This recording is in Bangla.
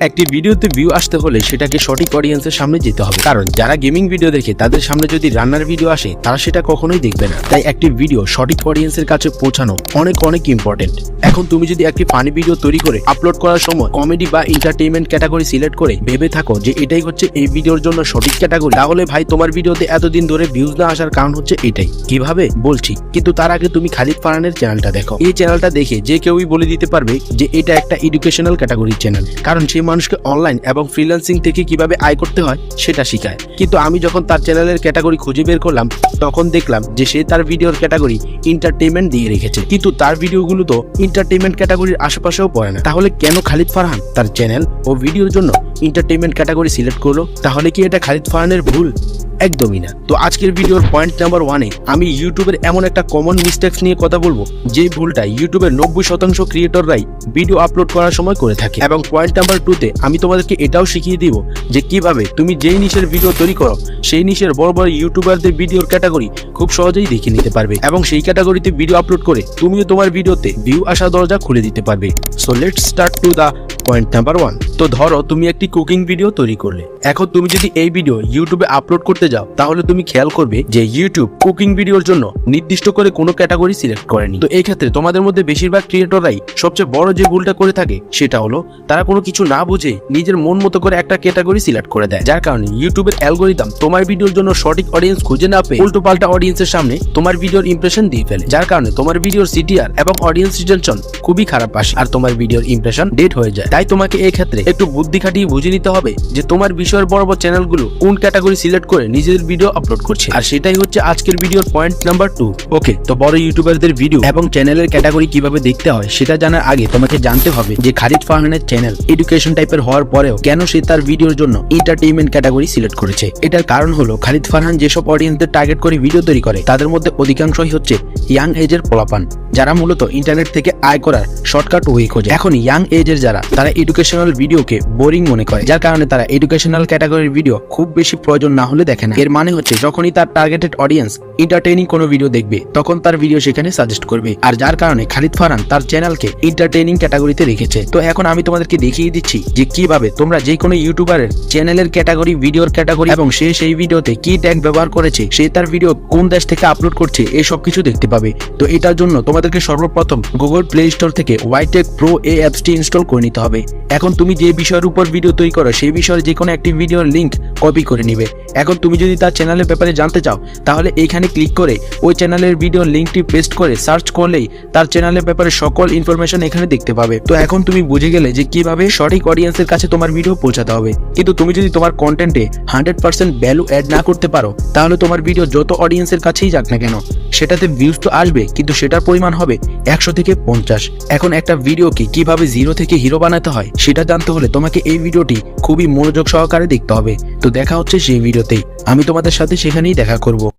একটি ভিডিওতে ভিউ আসতে হলে সেটাকে সঠিক অডিয়েন্সের সামনে যেতে হবে। কারণ যারা গেমিং ভিডিও দেখে তাদের সামনে যদি রান্নার ভিডিও আসে, তারা সেটা কখনোই দেখবে না। তাই একটি ভিডিও সঠিক অডিয়েন্সের কাছে পৌঁছানো অনেক অনেক ইম্পর্টেন্ট এখন তুমি যদি একটি ফানি ভিডিও তৈরি করে আপলোড করার সময় কমেডি বা এন্টারটেইনমেন্ট ক্যাটাগরি সিলেক্ট করে ভেবে থাকো যে এটাই হচ্ছে এই ভিডিওর জন্য সঠিক ক্যাটাগরি তাহলে ভাই তোমার ভিডিওতে এতদিন ধরে ভিউজ না আসার কারণ হচ্ছে এটাই। কীভাবে? বলছি। কিন্তু তার আগে তুমি খালিদ ফারহানের চ্যানেলটা দেখো। এই চ্যানেলটা দেখে যে কেউই বলে দিতে পারবে যে এটা একটা এডুকেশনাল ক্যাটাগরির চ্যানেল কারণ সেই মানুষকে অনলাইন এবং ফ্রিল্যান্সিং থেকে কীভাবে আয় করতে হয়, সেটা শেখায়। কিন্তু আমি যখন তার চ্যানেলের ক্যাটাগরি খুঁজে বের করলাম, তখন দেখলাম যে সে তার ভিডিওর ক্যাটাগরি এন্টারটেইনমেন্ট দিয়ে রেখেছে। কিন্তু তার ভিডিওগুলো তো এন্টারটেইনমেন্ট ক্যাটাগরির আশেপাশেও পড়ে না। তাহলে কেন খালিদ ফারহান তার চ্যানেল ও ভিডিওর জন্য এন্টারটেইনমেন্ট ক্যাটাগরি সিলেক্ট করল? তাহলে কি এটা খালিদ ফারহানের ভুল? একদমই না। তো আজকের ভিডিওর পয়েন্ট নাম্বার ওয়ানে আমি ইউটিউবের এমন একটা কমন মিস্টেক্স নিয়ে কথা বলব যে ভুলটা ইউটিউবের নব্বই শতাংশ ক্রিয়েটররাই ভিডিও আপলোড করার সময় করে থাকে। এবং পয়েন্ট নাম্বার টুতে আমি তোমাদেরকে এটাও শিখিয়ে দিব যে কীভাবে তুমি যেই নিশের ভিডিও তৈরি করো, সেই নিশের বড় বড় ইউটিউবারদের ভিডিওর ক্যাটাগরি খুব সহজেই দেখে নিতে পারবে। এবং সেই ক্যাটাগরিতে ভিডিও আপলোড করে তুমিও তোমার ভিডিওতে ভিউ আসা দরজা খুলে দিতে পারবে। So let's start to the point number one তো ধরো তুমি একটি কুকিং ভিডিও তৈরি করলে। এখন তুমি যদি এই ভিডিও ইউটিউবে আপলোড করতে যাও, তাহলে তুমি খেয়াল করবে যে ইউটিউব কুকিং ভিডিওর জন্য নির্দিষ্ট করে কোনো ক্যাটাগরি সিলেক্ট করেনি। তো এই ক্ষেত্রে তোমাদের মধ্যে বেশিরভাগ ক্রিয়েটররাই সবচেয়ে বড় যে ভুলটা করে থাকে, সেটা হলো তারা কোনো কিছু না বুঝে নিজের মন মতো করে একটা ক্যাটাগরি সিলেক্ট করে দেয়। যার কারণে ইউটিউবের অ্যালগোরিদম তোমার ভিডিওর জন্য সঠিক অডিয়েন্স খুঁজে না পেয়ে উল্টো পাল্টা অডিয়েন্সের সামনে তোমার ভিডিওর ইমপ্রেশন দিয়ে ফেলে। যার কারণে তোমার ভিডিওর সিটিআর এবং অডিয়েন্স রিটেনশন খুবই খারাপ আসে, আর তোমার ভিডিওর ইমপ্রেশন ডেট হয়ে যায়। তাই তোমাকে এই ক্ষেত্রে একটু বুদ্ধি খাটিয়ে বুঝে নিতে হবে যে তোমার বিষয়ের বড় বড় চ্যানেলগুলো কোন ক্যাটাগরি সিলেক্ট করে নিজেদের ভিডিও আপলোড করছে। আর সেটাই হচ্ছে আজকের ভিডিওর পয়েন্ট নাম্বার টু ওকে তো বড় ইউটিউবারদের ভিডিও এবং চ্যানেলের ক্যাটাগরি কীভাবে দেখতে হয় সেটা জানার আগে তোমাকে জানতে হবে যে খালিদ ফারহানের চ্যানেল এডুকেশন টাইপের হওয়ার পরেও কেন সে তার ভিডিওর জন্য এন্টারটেইনমেন্ট ক্যাটাগরি সিলেক্ট করেছে। এটার কারণ হলো খালিদ ফারহান যেসব অডিয়েন্সদের টার্গেট করে ভিডিও তৈরি করে, তাদের মধ্যে অধিকাংশই হচ্ছে ইয়াং এজের পোলাপান, যারা মূলত ইন্টারনেট থেকে আয় করার শর্টকাট ওয়ে খোঁজে। এখন ইয়াং এজের যারা তারা এডুকেশনাল ভিডিওকে বোরিং মনে করে, যার কারণে তারা এডুকেশনাল ক্যাটাগরির ভিডিও খুব বেশি প্রয়োজন না হলে দেখে না। এর মানে হচ্ছে, যখনই তার টার্গেটেড অডিয়েন্স এন্টারটেইনিং কোনো ভিডিও দেখবে, তখন তার ভিডিও সেখানে সাজেস্ট করবে। আর যার কারণে খালিদ ফারহান তার চ্যানেলকে এন্টারটেইনিং ক্যাটাগরিতে রেখেছে। তো এখন আমি তোমাদেরকে দেখিয়ে দিচ্ছি যে কীভাবে তোমরা যে কোনো ইউটিউবারের চ্যানেলের ক্যাটাগরি ভিডিওর ক্যাটাগরি এবং সে সেই ভিডিওতে কি ট্যাগ ব্যবহার করেছে, সে তার ভিডিও কোন দেশ থেকে আপলোড করছে, এই সব কিছু দেখতে পাবে। তো এটার জন্য তোমাদেরকে সর্বপ্রথম গুগল প্লে স্টোর থেকে ওয়াইটেক প্রো এই অ্যাপসটি ইনস্টল করে নিতে হবে। এখন তুমি যে বিষয়ের উপর ভিডিও তৈরি করো, সেই বিষয়ের যে কোনো একটি ভিডিওর লিংক কপি করে নিবে। এখন তুমি যদি তার চ্যানেলের ব্যাপারে জানতে চাও, তাহলে এইখানে ক্লিক করে ওই চ্যানেলের ভিডিওর লিঙ্কটি পেস্ট করে সার্চ করলেই তার চ্যানেলের ব্যাপারে সকল ইনফরমেশন এখানে দেখতে পাবে। তো এখন তুমি বুঝে গেলে যে কীভাবে সঠিক অডিয়েন্সের কাছে তোমার ভিডিও পৌঁছাতে হবে। কিন্তু তুমি যদি তোমার কন্টেন্টে হান্ড্রেড পার্সেন্ট ভ্যালু অ্যাড না করতে পারো, তাহলে তোমার ভিডিও যত অডিয়েন্সের কাছেই যাক না কেন, সেটাতে ভিউজ তো আসবে, কিন্তু সেটার পরিমাণ হবে একশো থেকে পঞ্চাশ। এখন একটা ভিডিওকে কীভাবে জিরো থেকে হিরো বানাতে হয়, সেটা জানতে হলে তোমাকে এই ভিডিওটি খুবই মনোযোগ সহকারে দেখতে হবে। তো দেখা হচ্ছে সেই ভিডিওতেই। আমি তোমাদের সাথে সেখানেই দেখা করব।